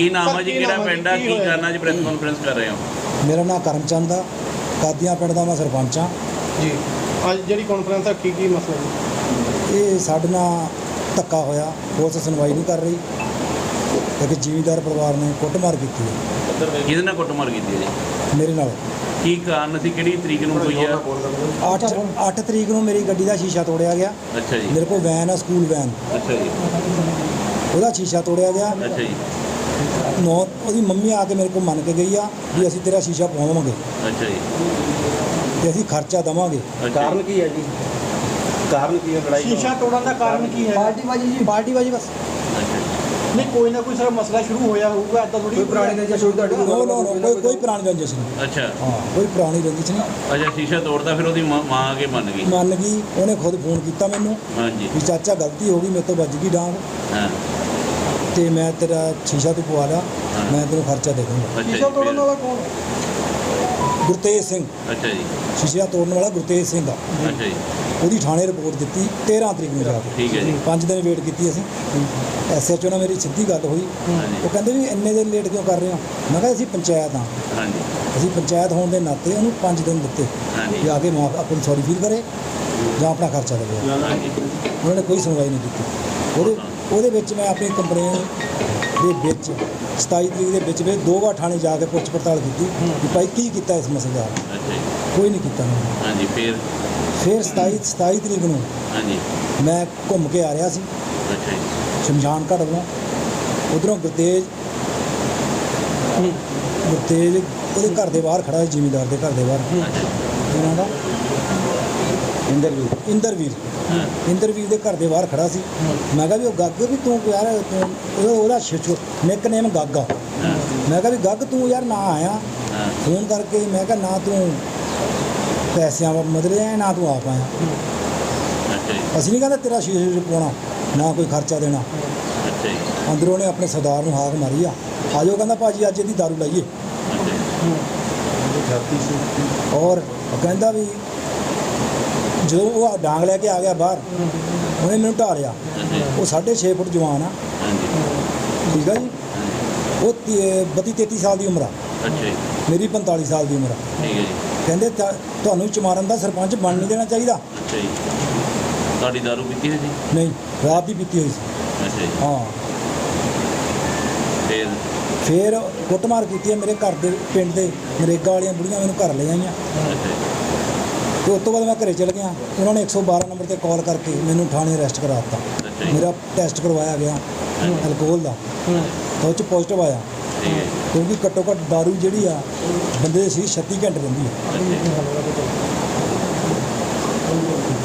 ਕੀ ਨਾਮ ਹੈ ਜੀ? ਕਿਹੜਾ? ਪਿੰਡ ਆ? ਕੀ? ਕਰਨਾ ਜੀ? ਪ੍ਰੈਸ ਕਾਨਫਰੰਸ ਕਰ ਰਹੇ ਹੋ? ਮੇਰਾ ਨਾਮ ਕਰਮਚੰਦ ਆ। ਕਾਦੀਆਂ ਪਿੰਡ ਦਾ ਮੈਂ ਸਰਪੰਚ ਆ। ਜੀ। ਅੱਜ ਜਿਹੜੀ ਕਾਨਫਰੰਸ ਆ ਕੀ ਕੀ ਮਸਲਾ ਜੀ? ਇਹ ਸਾਡੇ ਨਾਲ ਧੱਕਾ ਹੋਇਆ। ਪੁਲਿਸ ਸੁਣਵਾਈ ਨਹੀਂ ਕਰ ਰਹੀ। ਇੱਕ ਜ਼ਿਮੀਂਦਾਰ ਪਰਿਵਾਰ ਨੇ ਕੁੱਟਮਾਰ ਕੀਤੀ ਹੈ। ਕਿਹਦੇ ਨਾਲ ਕੁੱਟਮਾਰ ਕੀਤੀ ਹੈ ਜੀ? ਮੇਰੇ ਨਾਲ। ਕੀ ਕਾਰਨ ਸੀ? ਕਿਹੜੀ ਤਰੀਕ ਨੂੰ ਹੋਈ ਆ 8 8 ਤਰੀਕ ਨੂੰ ਮੇਰੀ ਗੱਡੀ ਦਾ ਸ਼ੀਸ਼ਾ ਤੋੜਿਆ ਗਿਆ। ਅੱਛਾ ਜੀ। ਮੇਰੇ ਕੋਲ ਵੈਨ ਆ ਸਕੂਲ ਵੈਨ ਅੱਛਾ ਜੀ। ਉਹਦਾ ਸ਼ੀਸ਼ਾ ਤੋੜਿਆ ਗਿਆ। ਅੱਛਾ ਜੀ। ਨੌ ਉਹਦੀ ਮੰਮੀ ਆ ਕੇ ਮੇਰੇ ਕੋਲ ਮੰਨ ਕੇ ਗਈ ਆ ਵੀ ਅਸੀਂ ਤੇਰਾ ਸ਼ੀਸ਼ਾ ਪਵਾਵਾਂਗੇ। ਅੱਛਾ ਜੀ। ਤੇ ਅਸੀਂ ਖਰਚਾ ਦੇਵਾਂਗੇ। ਜੀ। ਕੀ ਹੈ ਜੀ? ਕਾਰਨ ਕੀ ਹੈ ਲੜਾਈ ਸ਼ੀਸ਼ਾ ਤੋੜਨ ਦਾ ਕਾਰਨ ਕੀ ਹੈ? ਬਾਲਟੀ ਬਾਜੀ ਜੀ ਬਾਲਟੀ ਬਾਜੀ ਬਸ। ਅੱਛਾ ਜੀ। ਨਹੀਂ ਕੋਈ ਨਾ ਕੋਈ ਸਾਰਾ ਮਸਲਾ ਸ਼ੁਰੂ ਹੋਇਆ ਹੋਊਗਾ ਐਦਾਂ ਥੋੜੀ ਕੋਈ ਪੁਰਾਣੀ ਰੰਜਿਸ਼ ਹੋਈ ਤੁਹਾਡੀ? ਨੋ ਨੋ ਨੋ ਕੋਈ ਕੋਈ ਪੁਰਾਣੀ ਰੰਜਿਸ਼ ਨਹੀਂ। ਅੱਛਾ। ਹਾਂ ਕੋਈ ਪੁਰਾਣੀ ਰੰਜਿਸ਼ ਨਹੀਂ। ਅੱਛਾ ਸ਼ੀਸ਼ਾ ਤੋੜਦਾ ਫਿਰ ਉਹਦੀ ਮਾਂ ਮਾਂ ਆ ਕੇ ਮੰਨ ਗਈ। ਮੰਨ ਗਈ ਉਹਨੇ ਖੁਦ ਫੋਨ ਕੀਤਾ ਮੈਨੂੰ ਹਾਂਜੀ। ਵੀ ਚਾਚਾ ਗਲਤੀ ਹੋ ਗਈ ਮੇਰੇ ਤੋਂ ਵੱਜ ਗਈ ਡਾਂਗ। ਹਾਂ। ਤੇ ਮੈਂ ਤੇਰਾ ਸ਼ੀਸ਼ਾ ਤੂੰ ਪਵਾ ਲਿਆ। ਮੈਂ ਤੈਨੂੰ ਖਰਚਾ ਦੇ ਦੂੰਗਾ। ਅੱਛਾ ਜੀ ਸ਼ੀਸ਼ਾ ਤੋੜਨ ਵਾਲਾ ਕੌਣ? ਗੁਰਤੇਜ ਸਿੰਘ। ਅੱਛਾ ਜੀ। ਸ਼ੀਸ਼ਾ ਤੋੜਨ ਵਾਲਾ ਗੁਰਤੇਜ ਸਿੰਘ ਆ। ਅੱਛਾ ਜੀ। ਉਹਦੀ ਥਾਣੇ ਰਿਪੋਰਟ ਦਿੱਤੀ 13 ਤਰੀਕ ਨੂੰ ਜਾ ਕੇ। ਠੀਕ ਹੈ ਜੀ। ਪੰਜ ਦਿਨ ਵੇਟ ਕੀਤੀ ਅਸੀਂ। ਐਸਐਚਓ ਨਾਲ ਮੇਰੀ ਸਿੱਧੀ ਗੱਲ ਹੋਈ। ਹਾਂਜੀ। ਉਹ ਕਹਿੰਦੇ ਵੀ ਇੰਨੇ ਦਿਨ ਲੇਟ ਕਿਉਂ ਕਰ ਰਹੇ ਹੋ? ਮੈਂ ਕਿਹਾ ਅਸੀਂ ਪੰਚਾਇਤ ਆ ਹਾਂਜੀ। ਅਸੀਂ ਪੰਚਾਇਤ ਹੋਣ ਦੇ ਨਾਤੇ ਉਹਨੂੰ 5 ਦਿਨ ਦਿੱਤੇ। ਹਾਂਜੀ। ਵੀ ਆ ਕੇ ਮਾਂ ਆਪਣੀ ਸੌਰੀ ਫੀਲ ਕਰੇ ਜਾਂ ਆਪਣਾ ਖਰਚਾ ਦੇਵੇ ਹਾਂਜੀ। ਉਹਨਾਂ ਨੇ ਕੋਈ ਸੁਣਵਾਈ ਨਹੀਂ ਕੀਤੀ। ਉਹਦੇ ਉਹਦੇ ਵਿੱਚ ਮੈਂ ਆਪਣੀ ਕੰਪਲੇਨ ਦੇ ਵਿੱਚ 27 ਤਰੀਕ ਦੇ ਵਿੱਚ ਵੀ ਦੋ ਵਾਰ ਥਾਣੇ ਜਾ ਕੇ ਪੁੱਛ ਪੜਤਾਲ ਕੀਤੀ ਵੀ ਭਾਈ ਕੀ ਕੀਤਾ ਇਸ ਮਸਲੇ ਦਾ? ਕੋਈ ਨਹੀਂ ਕੀਤਾ। ਮੈਂ ਹਾਂਜੀ ਫਿਰ? ਫਿਰ 27 27 ਤਰੀਕ ਨੂੰ ਹਾਂਜੀ। ਮੈਂ ਘੁੰਮ ਕੇ ਆ ਰਿਹਾ ਸੀ। ਅੱਛਾ ਜੀ। ਸ਼ਮਸ਼ਾਨ ਘਾਟ ਵੱਲੋਂ। ਉਧਰੋਂ ਗੁਰਤੇਜ ਗੁਰਤੇਜ ਉਹਦੇ ਘਰ ਦੇ ਬਾਹਰ ਖੜਾ ਸੀ ਜ਼ਿਮੀਂਦਾਰ ਦੇ ਘਰ ਦੇ ਬਾਹਰ। ਉਹਨਾਂ ਦਾ ਇੰਦਰਵੀਰ। ਹਾਂ। ਇੰਦਰਵੀਰ ਦੇ ਘਰ ਦੇ ਬਾਹਰ ਖੜਾ ਸੀ। ਮੈਂ ਕਿਹਾ ਵੀ ਉਹ ਗੱਗ ਵੀ ਤੂੰ ਯਾਰ ਤੂੰ ਉਹਦਾ ਉਹਦਾ ਛਿਛੋ ਨਿਕਨੇਮ ਗੱਗ ਹਾਂ। ਮੈਂ ਕਿਹਾ ਵੀ ਗੱਗ ਤੂੰ ਯਾਰ ਨਾ ਆਇਆ। ਹਾਂ। ਫੋਨ ਕਰਕੇ ਮੈਂ ਕਿਹਾ ਨਾ ਤੂੰ ਪੈਸਿਆਂ ਵਾ ਮਦਦ ਲਿਆ ਨਾ ਤੂੰ ਆਪ ਆਇਆ। ਅੱਛਾ ਜੀ। ਅਸੀਂ ਨਹੀਂ ਕਹਿੰਦੇ ਤੇਰਾ ਸ਼ੀਸ਼ੇ 'ਚ ਪਾਉਣਾ ਨਾ ਕੋਈ ਖਰਚਾ ਦੇਣਾ। ਅੱਛਾ ਜੀ। ਅੰਦਰੋਂ ਨੇ ਆਪਣੇ ਸਰਦਾਰ ਨੂੰ ਹਾਕ ਮਾਰੀ ਆ। ਆਜੋ ਕਹਿੰਦਾ ਭਾਜੀ ਅੱਜ ਇਹਦੀ ਦਾਰੂ ਲਾਈਏ। ਅੱਛਾ ਜੀ। ਔਰ ਕਹਿੰਦਾ ਵੀ ਜਦੋਂ ਉਹ ਡਾਂਗ ਲੈ ਕੇ ਆ ਗਿਆ ਬਾਹਰ ਉਹਨੇ ਮੈਨੂੰ ਢਾ ਲਿਆ। ਅੱਛਾ ਜੀ ਉਹ 6.5 ਫੁੱਟ ਜਵਾਨ ਆ। ਠੀਕ ਆ ਜੀ? ਉਹ 32 33 ਸਾਲ ਦੀ ਉਮਰ ਆ। ਅੱਛਾ ਜੀ। ਮੇਰੀ 45 ਸਾਲ ਦੀ ਉਮਰ ਆ। ਠੀਕ ਹੈ ਜੀ। ਕਹਿੰਦੇ ਤੁਹਾਨੂੰ ਚਮਾਰਨ ਦਾ ਸਰਪੰਚ ਬਣ ਨਹੀਂ ਦੇਣਾ ਚਾਹੀਦਾ। ਅੱਛਾ ਜੀ। ਤੁਹਾਡੀ ਦਾਰੂ ਪੀਤੀ ਹੋਈ ਸੀ? ਨਹੀਂ ਰਾਤ ਦੀ ਪੀਤੀ ਹੋਈ ਸੀ। ਅੱਛਾ ਜੀ। ਹਾਂ। ਫਿਰ? ਫਿਰ ਕੁੱਟਮਾਰ ਕੀਤੀ ਹੈ ਮੇਰੇ ਘਰ ਦੇ ਪਿੰਡ ਦੇ। ਨਰੇਗਾ ਵਾਲੀਆਂ ਬੁੜੀਆਂ ਮੈਨੂੰ ਘਰ ਲੈ ਆਈਆਂ। ਅੱਛਾ ਤੇ ਉਸ ਤੋਂ ਬਾਅਦ ਮੈਂ ਘਰੇ ਚਲ ਗਿਆ। ਉਹਨਾਂ ਨੇ 112 ਨੰਬਰ ਤੇ ਕਾਲ ਕਰਕੇ ਮੈਨੂੰ ਥਾਣੇ ਅਰੈਸਟ ਕਰਾ ਦਿੱਤਾ ਮੇਰਾ ਟੈਸਟ ਕਰਵਾਇਆ ਗਿਆ ਅਲਕੋਹਲ ਦਾ। ਤਾਂ ਉਹ ਚ ਪੋਜ਼ਿਟਿਵ ਆਇਆ। ਕਿਉਂਕਿ ਘੱਟੋ ਘੱਟ ਦਾਰੂ ਜਿਹੜੀ ਆ ਬੰਦੇ ਦੇ ਸੀ 36 ਘੰਟੇ ਰਹਿੰਦੀ ਜੀ।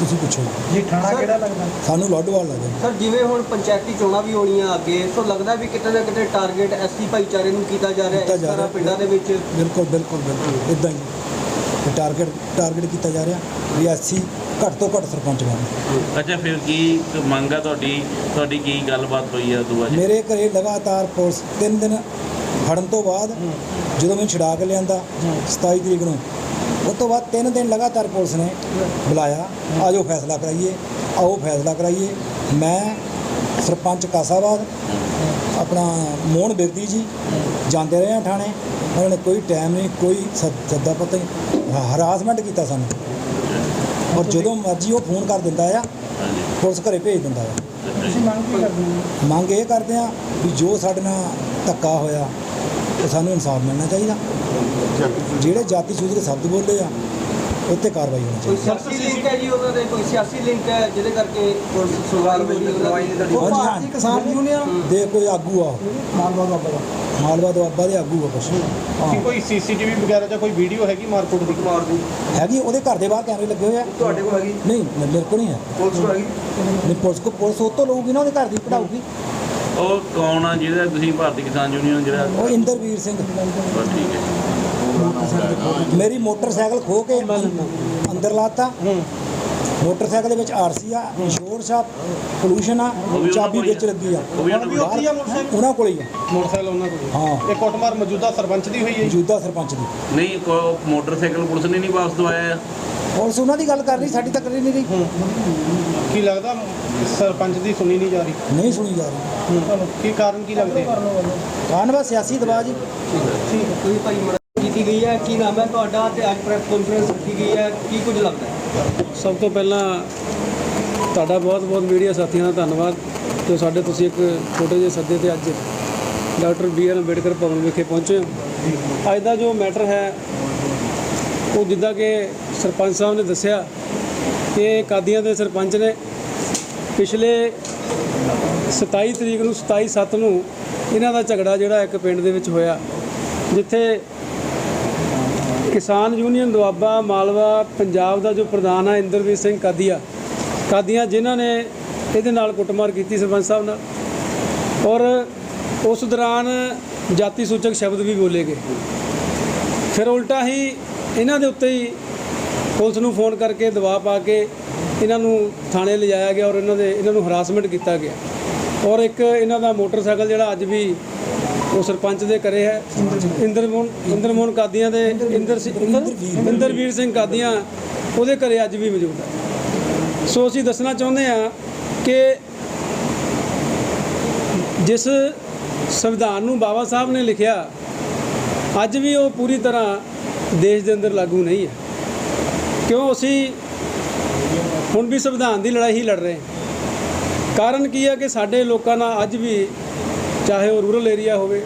ਤੁਸੀਂ ਪੁੱਛੋ ਜੀ। ਥਾਣਾ ਕਿਹੜਾ ਲੱਗਦਾ? ਸਾਨੂੰ ਲੋਡਵਾਲ ਲੱਗਦਾ ਸਰ ਜਿਵੇਂ ਹੁਣ ਪੰਚਾਇਤੀ ਚੋਣਾਂ ਵੀ ਹੋਣੀਆਂ ਅੱਗੇ ਸੋ ਲੱਗਦਾ ਵੀ ਕਿਤੇ ਨਾ ਕਿਤੇ ਟਾਰਗੇਟ ਐਸਸੀ ਭਾਈਚਾਰੇ ਨੂੰ ਕੀਤਾ ਜਾ ਰਿਹਾ ਹੈ। ਰਿਹਾ। ਪਿੰਡਾਂ ਦੇ ਵਿੱਚ। ਬਿਲਕੁਲ ਬਿਲਕੁਲ ਬਿਲਕੁਲ। ਇਦਾਂ ਹੀ। ਤੇ ਟਾਰਗੇਟ ਟਾਰਗੇਟ ਕੀਤਾ ਜਾ ਰਿਹਾ ਵੀ ਐਸੀ ਘੱਟ ਤੋਂ ਘੱਟ ਸਰਪੰਚ ਬਣ। ਅੱਛਾ ਫਿਰ ਕੀ ਮੰਗ ਆ ਤੁਹਾਡੀ? ਤੁਹਾਡੀ ਕੀ ਗੱਲਬਾਤ ਹੋਈ ਆ ਦੁਆ ਜੀ ਮੇਰੇ ਘਰੇ ਲਗਾਤਾਰ ਪੁਲਿਸ ਤਿੰਨ ਦਿਨ ਫੜਨ ਤੋਂ ਬਾਅਦ ਜਦੋਂ ਮੈਨੂੰ ਛੁਡਾ ਕੇ ਲਿਆਂਦਾ 27 ਤਰੀਕ ਨੂੰ ਉਸ ਤੋਂ ਬਾਅਦ ਤਿੰਨ ਦਿਨ ਲਗਾਤਾਰ ਪੁਲਿਸ ਨੇ ਬੁਲਾਇਆ ਆਜੋ ਫੈਸਲਾ ਕਰਾਈਏ ਆਓ ਫੈਸਲਾ ਕਰਾਈਏ ਮੈਂ ਸਰਪੰਚ ਕਾਸਾਬਾਦ ਆਪਣਾ ਮੋਹਨ ਬਿਰਦੀ ਜੀ ਜਾਂਦੇ ਰਹੇ ਆ ਥਾਣੇ ਉਹਨਾਂ ਨੇ ਕੋਈ ਟਾਈਮ ਨਹੀਂ ਕੋਈ ਸੱਦਾ ਪਤਾ ਨਹੀਂ ਹਰਾਸਮੈਂਟ ਕੀਤਾ ਸਾਨੂੰ। ਔਰ ਜਦੋਂ ਮਰਜ਼ੀ ਉਹ ਫੋਨ ਕਰ ਦਿੰਦਾ ਆ ਪੁਲਿਸ ਘਰੇ ਭੇਜ ਦਿੰਦਾ ਆ। ਮੰਗ ਕੀ ਕਰਦੇ ਹੋ? ਮੰਗ ਇਹ ਕਰਦੇ ਆ ਵੀ ਜੋ ਸਾਡੇ ਨਾਲ ਧੱਕਾ ਹੋਇਆ ਉਹ ਸਾਨੂੰ ਇਨਸਾਫ ਮਿਲਣਾ ਚਾਹੀਦਾ। ਜਿਹੜੇ ਜਾਤੀ ਸੂਚਕ ਸ਼ਬਦ ਬੋਲੇ ਆ ਉੱਤੇ ਕਾਰਵਾਈ ਹੋਣੀ ਕੋਈ ਚਾਹੀਦੀ। ਸਿਆਸੀ ਲਿੰਕ ਹੈ ਜੀ ਉਹਨਾਂ ਦੇ ਕੋਈ ਸਿਆਸੀ ਲਿੰਕ ਹੈ ਜਿਹਦੇ ਕਰਕੇ ਪੁਲਿਸ ਸੁਣਵਾਈ ਹੋ ਰਹੀ ਹੈ ਉਹਨਾਂ ਦੀ ਹਾਂਜੀ ਹਾਂਜੀ ਕਿਸਾਨ ਯੂਨੀਅਨ ਦੇ ਕੋਈ ਆਗੂ ਆ। ਮਾਲਵਾ ਬਾਬਾ ਦਾ। ਮਾਲਵਾ ਦੇ ਆਗੂ ਆ ਕੁਛ। ਕੀ ਹਾਂ ਕੋਈ ਸੀਸੀਟੀਵੀ ਵਗੈਰਾ ਜਾਂ ਕੋਈ ਵੀਡੀਓ ਹੈਗੀ ਮਾਰਕੀਟ ਦੀ? ਮਾਰ ਦੀ ਹੈਗੀ ਉਹਦੇ ਘਰ ਦੇ ਬਾਹਰ ਕੈਮਰੇ ਲੱਗੇ ਹੋਏ ਆ। ਤੁਹਾਡੇ ਕੋਲ ਹੈਗੀ? ਨਹੀਂ ਮ- ਮੇਰੇ ਕੋਲ ਨਹੀਂ ਹੈ। ਪੁਲਿਸ ਕੋਲ ਹੈਗੀ? ਨਹੀਂ ਪੁਲਿਸ ਕੋ ਪੁਲਿਸ ਉਹ ਤੋਂ ਲਊਗੀ ਨਾ ਉਹਦੇ ਘਰ ਦੀ ਕਢਾਊਗੀ। ਉਹ ਕੌਣ ਆ ਜਿਹਦਾ ਤੁਸੀਂ ਭਾਰਤੀ ਕਿਸਾਨ ਯੂਨੀਅਨ ਜਿਹੜਾ? ਉਹ ਇੰਦਰਵੀਰ ਸਿੰਘ। ਬਸ ਠੀਕ ਹੈ। ਮੇਰੀ ਮੋਟਰਸਾਈਕਲ ਖੋ ਕੇ ਅੰਦਰ ਲਾਤਾ। ਹੂੰ। ਮੋਟਰਸਾਈਕਲ ਦੇ ਵਿੱਚ ਆਰਸੀ ਆ ਇੰਸ਼ੋਰ ਡੋਰ ਸ਼ਾਪ ਪੋਲੂਸ਼ਨ ਆ ਚਾਬੀ ਹੀ ਵਿੱਚ ਆ। ਲੱਗੀ ਆ। ਉਹ ਵੀ ਹੁਣ ਵੀ ਉੱਥੇ ਹੀ ਆ। ਬਾਹਰ ਮੋਟਰਸਾਈਕਲ ਉਹਨਾਂ ਕੋਲ ਹੀ ਆ। ਮੋਟਰਸਾਈਕਲ ਉਹਨਾਂ ਕੋਲ ਹਾਂ। ਇਹ ਕੁੱਟਮਾਰ ਮੌਜੂਦਾ ਸਰਪੰਚ ਦੀ ਹੋਈ ਹੈ? ਮੌਜੂਦਾ ਸਰਪੰਚ ਦੀ। ਨਹੀਂ ਮੋਟਰਸਾਈਕਲ ਪੁਲਿਸ ਨੇ ਨਹੀਂ ਵਾਪਸ ਦਵਾਇਆ। ਆ ਪੁਲਿਸ ਉਹਨਾਂ ਦੀ ਗੱਲ ਕਰ ਰਹੀ ਸਾਡੀ ਤਾਂ ਕਰੀ ਨਹੀਂ ਰਹੀ। ਕੀ ਲੱਗਦਾ ਸਰਪੰਚ ਦੀ ਸੁਣੀ ਨਹੀਂ ਜਾ ਰਹੀ? ਨਹੀਂ ਸੁਣੀ ਜਾ ਰਹੀ। ਕੀ ਕਾਰਨ ਕੀ ਲੱਗਦੇ? ਕਾਰਨ ਬਸ ਸਿਆਸੀ ਦਬਾਅ ਜੀ। ਕੋਈ ਭਾਈ ਕੀਤੀ ਗਈ ਹੈ? ਕੀ ਨਾਮ ਹੈ ਤੁਹਾਡਾ ਤੇ ਅੱਜ ਪ੍ਰੈਸ ਕਾਨਫਰੰਸ ਰੱਖੀ ਗਈ ਹੈ? ਕੀ ਕੁਝ ਲੱਗਦਾ ਹੈ? ਸਭ ਤੋਂ ਪਹਿਲਾਂ ਤੁਹਾਡਾ ਬਹੁਤ-ਬਹੁਤ ਮੀਡੀਆ ਸਾਥੀਆਂ ਦਾ ਧੰਨਵਾਦ ਜੋ ਸਾਡੇ ਤੁਸੀਂ ਇੱਕ ਛੋਟੇ ਜਿਹੇ ਸੱਦੇ ਤੇ ਅੱਜ doctor B R Ambedkar Bhawan ਵਿਖੇ ਪਹੁੰਚੇ ਹੋ। ਅੱਜ ਦਾ ਜੋ ਮੈਟਰ ਹੈ, ਉਹ ਜਿੱਦਾਂ ਕਿ ਸਰਪੰਚ ਸਾਹਿਬ ਨੇ ਦੱਸਿਆ ਕਿ ਕਾਦੀਆਂ ਦੇ ਸਰਪੰਚ ਨੇ ਪਿਛਲੇ 27 ਤਰੀਕ ਨੂੰ 27 ਸੱਤ ਨੂੰ ਇਹਨਾਂ ਦਾ ਝਗੜਾ ਜਿਹੜਾ ਇੱਕ ਪਿੰਡ ਦੇ ਵਿੱਚ ਹੋਇਆ, ਜਿੱਥੇ ਕਿਸਾਨ ਯੂਨੀਅਨ ਦੁਆਬਾ ਮਾਲਵਾ ਪੰਜਾਬ ਦਾ ਜੋ ਪ੍ਰਧਾਨ ਹੈ ਇੰਦਰਵੀਰ ਸਿੰਘ ਕਾਦੀਆ। ਕਾਦੀਆਂ ਜਿਨ੍ਹਾਂ ਨੇ ਇਹਦੇ ਨਾਲ ਕੁੱਟਮਾਰ ਕੀਤੀ ਸਰਪੰਚ ਸਾਹਿਬ ਨਾਲ। ਔਰ ਉਸ ਦੌਰਾਨ ਜਾਤੀ ਸੂਚਕ ਸ਼ਬਦ ਵੀ ਬੋਲੇ ਗਏ। ਫਿਰ ਉਲਟਾ ਹੀ ਇਹਨਾਂ ਦੇ ਉੱਤੇ ਹੀ ਪੁਲਿਸ ਨੂੰ ਫੋਨ ਕਰਕੇ ਦਬਾਅ ਪਾ ਕੇ ਇਹਨਾਂ ਨੂੰ ਥਾਣੇ ਲਿਜਾਇਆ ਗਿਆ ਔਰ ਇਹਨਾਂ ਦੇ, ਇਹਨਾਂ ਨੂੰ ਹਰਾਸਮੈਂਟ ਕੀਤਾ ਗਿਆ। ਔਰ ਇੱਕ ਇਹਨਾਂ ਦਾ ਮੋਟਰਸਾਈਕਲ ਜਿਹੜਾ ਅੱਜ ਵੀ ਉਹ ਸਰਪੰਚ ਦੇ ਘਰੇ ਹੈ। ਇੰਦਰਮੋਹਨ ਇੰਦਰਮੋਹਨ ਕਾਦੀਆਂ ਦੇ ਇੰਦਰ ਸਿੰਘ ਇੰਦਰ- ਇੰਦਰਵੀਰ ਸਿੰਘ ਕਾਦੀਆਂ ਉਹਦੇ ਘਰੇ ਅੱਜ ਵੀ ਮੌਜੂਦ ਹੈ। ਸੋ ਅਸੀਂ ਦੱਸਣਾ ਚਾਹੁੰਦੇ ਹਾਂ ਕਿ ਜਿਸ ਸੰਵਿਧਾਨ ਨੂੰ ਬਾਬਾ ਸਾਹਿਬ ਨੇ ਲਿਖਿਆ ਅੱਜ ਵੀ ਉਹ ਪੂਰੀ ਤਰ੍ਹਾਂ ਦੇਸ਼ ਦੇ ਅੰਦਰ ਲਾਗੂ ਨਹੀਂ ਹੈ। ਕਿਉਂ ਅਸੀਂ ਹੁਣ ਵੀ ਸੰਵਿਧਾਨ ਦੀ ਲੜਾਈ ਹੀ ਲੜ ਰਹੇ ਹਾਂ। ਕਾਰਨ ਕੀ ਹੈ ਕਿ ਸਾਡੇ ਲੋਕਾਂ ਨਾਲ ਅੱਜ ਵੀ ਚਾਹੇ ਉਹ ਰੂਰਲ ਏਰੀਆ ਹੋਵੇ,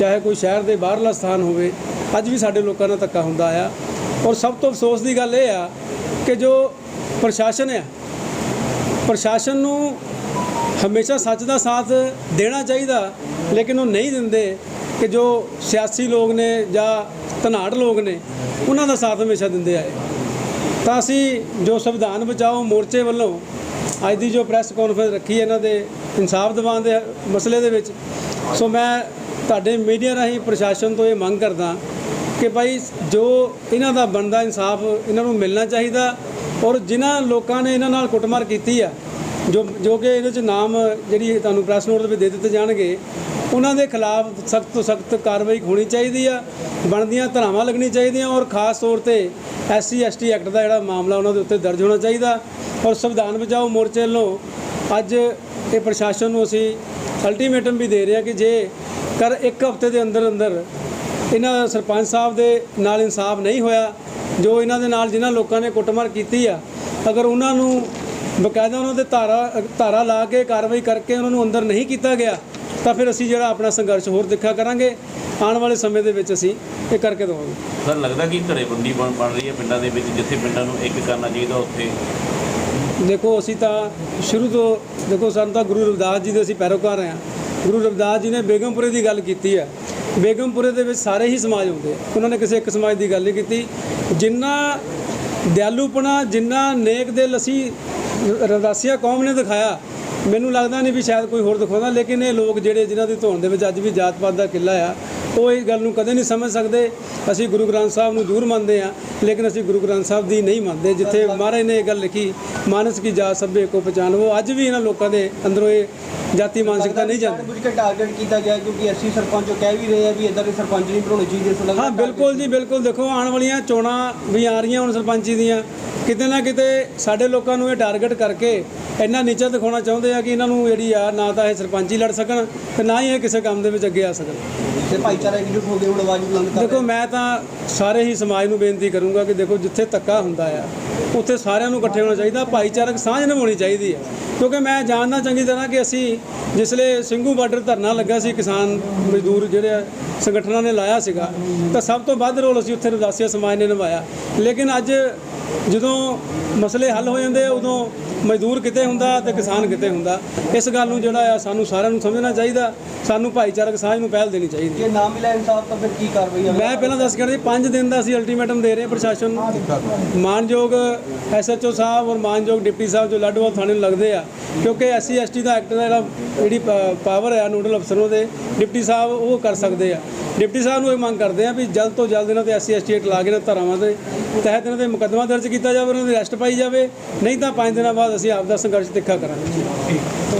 ਚਾਹੇ ਕੋਈ ਸ਼ਹਿਰ ਦੇ ਬਾਹਰਲਾ ਸਥਾਨ ਹੋਵੇ, ਅੱਜ ਵੀ ਸਾਡੇ ਲੋਕਾਂ ਨਾਲ ਧੱਕਾ ਹੁੰਦਾ ਆ। ਔਰ ਸਭ ਤੋਂ ਅਫਸੋਸ ਦੀ ਗੱਲ ਇਹ ਆ ਕਿ ਜੋ ਪ੍ਰਸ਼ਾਸਨ ਆ, ਪ੍ਰਸ਼ਾਸਨ ਨੂੰ ਹਮੇਸ਼ਾ ਸੱਚ ਦਾ ਸਾਥ ਦੇਣਾ ਚਾਹੀਦਾ, ਲੇਕਿਨ ਉਹ ਨਹੀਂ ਦਿੰਦੇ ਕਿ ਜੋ ਸਿਆਸੀ ਲੋਕ ਨੇ ਜਾਂ ਧਨਾੜ ਲੋਕ ਨੇ, ਉਹਨਾਂ ਦਾ ਸਾਥ ਹਮੇਸ਼ਾ ਦਿੰਦੇ ਆਏ। ਤਾਂ ਅਸੀਂ ਜੋ ਸੰਵਿਧਾਨ ਬਚਾਓ, ਮੋਰਚੇ ਵੱਲੋਂ ਅੱਜ ਦੀ ਜੋ ਪ੍ਰੈਸ ਕਾਨਫਰੰਸ ਰੱਖੀ ਹੈ ਇਹਨਾਂ ਦੇ ਇਨਸਾਫ ਦਿਵਾਉਣ ਦੇ ਮਸਲੇ ਦੇ ਵਿੱਚ, ਸੋ ਮੈਂ ਤੁਹਾਡੇ ਮੀਡੀਆ ਰਾਹੀਂ ਪ੍ਰਸ਼ਾਸਨ ਤੋਂ ਇਹ ਮੰਗ ਕਰਦਾ ਕਿ ਭਾਈ ਜੋ ਇਹਨਾਂ ਦਾ ਬਣਦਾ ਇਨਸਾਫ, ਇਹਨਾਂ ਨੂੰ ਮਿਲਣਾ ਚਾਹੀਦਾ ਔਰ ਜਿਨ੍ਹਾਂ ਲੋਕਾਂ ਨੇ ਇਹਨਾਂ ਨਾਲ ਕੁੱਟਮਾਰ ਕੀਤੀ ਆ, ਜੋ ਜੋ ਕਿ ਇਹਦੇ ਚ ਨਾਮ ਜਿਹੜੀ ਤੁਹਾਨੂੰ ਪ੍ਰੈਸ ਨੋਟ ਦੇ ਵਿੱਚ ਦੇ ਦਿੱਤੇ ਜਾਣਗੇ ਉਹਨਾਂ ਦੇ ਖਿਲਾਫ ਸਖਤ ਤੋਂ ਸਖਤ ਕਾਰਵਾਈ ਹੋਣੀ ਚਾਹੀਦੀ ਆ, ਬਣਦੀਆਂ ਧਰਾਵਾਂ ਲੱਗਣੀ ਚਾਹੀਦੀਆਂ ਔਰ ਖਾਸ ਤੌਰ ਤੇ ਐਸਸੀ, ਐਸਟੀ ਐਕਟ ਦਾ ਜਿਹੜਾ ਮਾਮਲਾ ਉਹਨਾਂ ਦੇ ਉੱਤੇ ਦਰਜ ਹੋਣਾ ਚਾਹੀਦਾ ਔਰ ਸੰਵਿਧਾਨ ਬਚਾਓ ਮੋਰਚੇ ਵੱਲੋਂ ਅੱਜ ਇਹ ਪ੍ਰਸ਼ਾਸਨ ਨੂੰ ਅਸੀਂ ਅਲਟੀਮੇਟਮ ਵੀ ਦੇ ਰਹੇ ਹਾਂ ਕਿ ਜੇ ਕਰ ਇੱਕ ਹਫ਼ਤੇ ਦੇ ਅੰਦਰ ਅੰਦਰ ਇਹਨਾਂ ਸਰਪੰਚ ਸਾਹਿਬ ਦੇ ਨਾਲ ਇਨਸਾਫ ਨਹੀਂ ਹੋਇਆ, ਜੋ ਇਹਨਾਂ ਦੇ ਨਾਲ ਜਿਨ੍ਹਾਂ ਲੋਕਾਂ ਨੇ ਕੁੱਟਮਾਰ ਕੀਤੀ ਆ, ਅਗਰ ਉਹਨਾਂ ਨੂੰ ਬਕਾਇਦਾ ਉਹਨਾਂ ਦੇ ਧਾਰਾ ਧਾਰਾ ਲਾ ਕੇ ਕਾਰਵਾਈ ਕਰਕੇ ਉਹਨਾਂ ਨੂੰ ਅੰਦਰ ਨਹੀਂ ਕੀਤਾ ਗਿਆ ਤਾਂ ਫਿਰ ਅਸੀਂ ਜਿਹੜਾ ਆਪਣਾ ਸੰਘਰਸ਼ ਹੋਰ ਦਿਖਾ ਕਰਾਂਗੇ। ਆਉਣ ਵਾਲੇ ਸਮੇਂ ਦੇ ਵਿੱਚ ਅਸੀਂ ਇਹ ਕਰਕੇ ਦਵਾਂਗੇ। ਸਰ ਲੱਗਦਾ ਕਿ ਘਰੇਬੰਦੀ ਬਣ ਬਣ ਰਹੀ ਹੈ ਪਿੰਡਾਂ ਦੇ ਵਿੱਚ ਜਿੱਥੇ ਪਿੰਡਾਂ ਨੂੰ ਇੱਕ ਕਰਨਾ ਚਾਹੀਦਾ ਉੱਥੇ? ਦੇਖੋ ਅਸੀਂ ਤਾਂ ਸ਼ੁਰੂ ਤੋਂ ਦੇਖੋ ਸਾਨੂੰ ਤਾਂ ਗੁਰੂ ਰਵਿਦਾਸ ਜੀ ਦੇ ਅਸੀਂ ਪੈਰੋਕਾਰ ਹਾਂ। ਗੁਰੂ ਰਵਿਦਾਸ ਜੀ ਨੇ ਬੇਗਮਪੁਰੇ ਦੀ ਗੱਲ ਕੀਤੀ ਹੈ। ਬੇਗਮਪੁਰੇ ਦੇ ਵਿੱਚ ਸਾਰੇ ਹੀ ਸਮਾਜ ਹੁੰਦੇ ਆ। ਉਹਨਾਂ ਨੇ ਕਿਸੇ ਇੱਕ ਸਮਾਜ ਦੀ ਗੱਲ ਨਹੀਂ ਕੀਤੀ। ਜਿੰਨਾ ਦਿਆਲੂਪਣਾ ਜਿੰਨਾ ਨੇਕ ਦਿਲ ਅਸੀਂ ਰਦਾਸੀਆ ਕੌਮ ਨੇ ਦਿਖਾਇਆ ਮੈਨੂੰ ਲੱਗਦਾ ਨਹੀਂ ਵੀ ਸ਼ਾਇਦ ਕੋਈ ਹੋਰ ਦਿਖਾਉਂਦਾ, ਲੇਕਿਨ ਇਹ ਲੋਕ ਜਿਹੜੇ ਜਿਨ੍ਹਾਂ ਦੀ ਧੌਣ ਦੇ ਵਿੱਚ ਅੱਜ ਵੀ ਜਾਤ ਪਾਤ ਦਾ ਕਿੱਲਾ ਆ ਉਹ ਇਸ ਗੱਲ ਨੂੰ ਕਦੇ ਨਹੀਂ ਸਮਝ ਸਕਦੇ। ਅਸੀਂ ਗੁਰੂ ਗ੍ਰੰਥ ਸਾਹਿਬ ਨੂੰ ਜ਼ਰੂਰ ਮੰਨਦੇ ਆ ਲੇਕਿਨ ਅਸੀਂ ਗੁਰੂ ਗ੍ਰੰਥ ਸਾਹਿਬ ਦੀ ਨਹੀਂ ਮੰਨਦੇ ਜਿੱਥੇ ਮਹਾਰਾਜ ਨੇ ਇਹ ਗੱਲ ਲਿਖੀ ਮਾਨਸ ਕੀ ਜਾਤ ਸਭੇ ਕੋ ਪਛਾਣੋ ਅੱਜ ਵੀ ਇਹਨਾਂ ਲੋਕਾਂ ਦੇ ਅੰਦਰੋਂ ਇਹ ਜਾਤੀ ਮਾਨਸਿਕਤਾ ਨਹੀਂ ਜਾਂਦੀ। ਜਾਣਬੁੱਝ ਕੇ ਟਾਰਗੇਟ ਕੀਤਾ ਗਿਆ ਕਿਉਂਕਿ ਅਸੀਂ ਸਰਪੰਚ ਕਹਿ ਵੀ ਰਹੇ ਆ ਵੀ ਇਦਾਂ ਦੇ ਸਰਪੰਚ ਨਹੀਂ ਬਣਾਉਣੇ ਚਾਹੀਦੇ ਸੋ ਹਾਂ ਬਿਲਕੁਲ ਜੀ ਬਿਲਕੁਲ। ਦੇਖੋ ਆਉਣ ਵਾਲੀਆਂ ਚੋਣਾਂ ਵੀ ਆ ਰਹੀਆਂ ਹੁਣ ਸਰਪੰਚੀ ਦੀਆਂ। ਕਿਤੇ ਨਾ ਕਿਤੇ ਸਾਡੇ ਲੋਕਾਂ ਨੂੰ ਇਹ ਟਾਰਗੇਟ ਕਰਕੇ ਇੰਨਾ ਨੀਚਾ ਦਿਖਾਉਣਾ ਚਾਹੁੰਦੇ ਆ ਕਿ ਇਹਨਾਂ ਨੂੰ ਜਿਹੜੀ ਆ ਨਾ ਤਾਂ ਇਹ ਸਰਪੰਚੀ ਲੜ ਸਕਣ ਤੇ ਨਾ ਹੀ ਇਹ ਕਿਸੇ ਕੰਮ ਦੇ ਵਿੱਚ ਅੱਗੇ ਆ ਸਕਣ। ਤੇ ਭਾਈਚਾਰਾ ਇਕਜੁੱਟ ਹੋ ਕੇ ਹੁਣ ਆਵਾਜ਼ ਬੁਲੰਦ ਕਰ ਦੇਖੋ ਮੈਂ ਤਾਂ ਸਾਰੇ ਹੀ ਸਮਾਜ ਨੂੰ ਬੇਨਤੀ ਕਰੂੰਗਾ ਕਿ ਦੇਖੋ ਜਿੱਥੇ ਧੱਕਾ ਹੁੰਦਾ ਆ ਉੱਥੇ ਸਾਰਿਆਂ ਨੂੰ ਇਕੱਠੇ ਹੋਣਾ ਚਾਹੀਦਾ ਭਾਈਚਾਰਕ ਸਾਂਝ ਨਿਭਾਉਣੀ ਚਾਹੀਦੀ ਹੈ ਕਿਉਂਕਿ ਮੈਂ ਜਾਣਦਾ ਚੰਗੀ ਤਰ੍ਹਾਂ ਕਿ ਅਸੀਂ ਜਿਸਲੇ ਸਿੰਘੂ ਬਾਰਡਰ ਧਰਨਾ ਲੱਗਾ ਸੀ ਕਿਸਾਨ ਮਜ਼ਦੂਰ ਜਿਹੜੇ ਸੰਗਠਨਾਂ ਨੇ ਲਾਇਆ ਸੀਗਾ ਤਾਂ ਸਭ ਤੋਂ ਵੱਧ ਰੋਲ ਅਸੀਂ ਉੱਥੇ ਰਦਾਸੀਆ ਸਮਾਜ ਨੇ ਨਿਭਾਇਆ। ਲੇਕਿਨ ਅੱਜ ਜਦੋਂ ਮਸਲੇ ਹੱਲ ਹੋ ਜਾਂਦੇ ਆ ਉਦੋਂ ਮਜ਼ਦੂਰ ਕਿਤੇ ਹੁੰਦਾ ਤੇ ਕਿਸਾਨ ਕਿਤੇ ਹੁੰਦਾ ਇਸ ਗੱਲ ਨੂੰ ਜਿਹੜਾ ਆ ਸਾਨੂੰ ਸਾਰਿਆਂ ਨੂੰ ਸਮਝਣਾ ਚਾਹੀਦਾ ਸਾਨੂੰ ਭਾਈਚਾਰਕ ਸਾਂਝ ਨੂੰ ਪਹਿਲ ਦੇਣੀ ਚਾਹੀਦੀ। ਹੈ ਜੇ ਨਾ ਮਿਲਿਆ ਇਨਸਾਫ ਤਾਂ ਫਿਰ ਕੀ ਕਾਰਵਾਈ ਆ? ਮੈਂ ਪਹਿਲਾਂ ਦੱਸ ਗਿਆ ਜੀ 5 ਦਿਨ ਦਾ ਅਸੀਂ ਅਲਟੀਮੇਟਮ ਦੇ ਰਹੇ ਹਾਂ ਪ੍ਰਸ਼ਾਸਨ। ਨੂੰ ਮਾਨਯੋਗ ਐਸਐਚਓ ਸਾਹਿਬ ਔਰ ਮਾਨਯੋਗ ਡਿਪਟੀ ਸਾਹਿਬ ਜੋ ਲੱਡਵਾਲ ਥਾਣੇ ਨੂੰ ਲੱਗਦੇ ਆ ਕਿਉਂਕਿ ਐਸਸੀ ਐਸਟੀ ਦਾ ਐਕਟ ਦਾ ਜਿਹੜਾ ਜਿਹੜੀ ਪਾਵਰ ਆ ਨੋਡਲ ਅਫਸਰਾਂ ਦੇ ਡਿਪਟੀ ਸਾਹਿਬ ਉਹ ਕਰ ਸਕਦੇ ਆ। ਡਿਪਟੀ ਸਾਹਿਬ ਨੂੰ ਇਹ ਮੰਗ ਕਰਦੇ ਆ ਵੀ ਜਲਦ ਤੋਂ ਜਲਦ ਇਹਨਾਂ ਤੇ ਐਸਸੀ ਐਸਟੀ ਐਕਟ ਲਾ ਕੇ ਇਹਨਾਂ ਧਾਰਾਵਾਂ ਦੇ ਤਹਿਤ ਇਹਨਾਂ ਤੇ ਮੁਕੱਦਮਾ ਦਰਜ ਕੀਤਾ ਜਾਵੇ ਉਹਨਾਂ ਦੀ ਅਰੈਸਟ ਪਾਈ ਜਾਵੇ ਨਹੀਂ ਤਾਂ 5 ਦਿਨਾਂ ਬਾਅਦ ਅਸੀਂ ਆਪ ਦਾ ਸੰਘਰਸ਼ ਤਿੱਖਾ ਕਰਾਂਗੇ।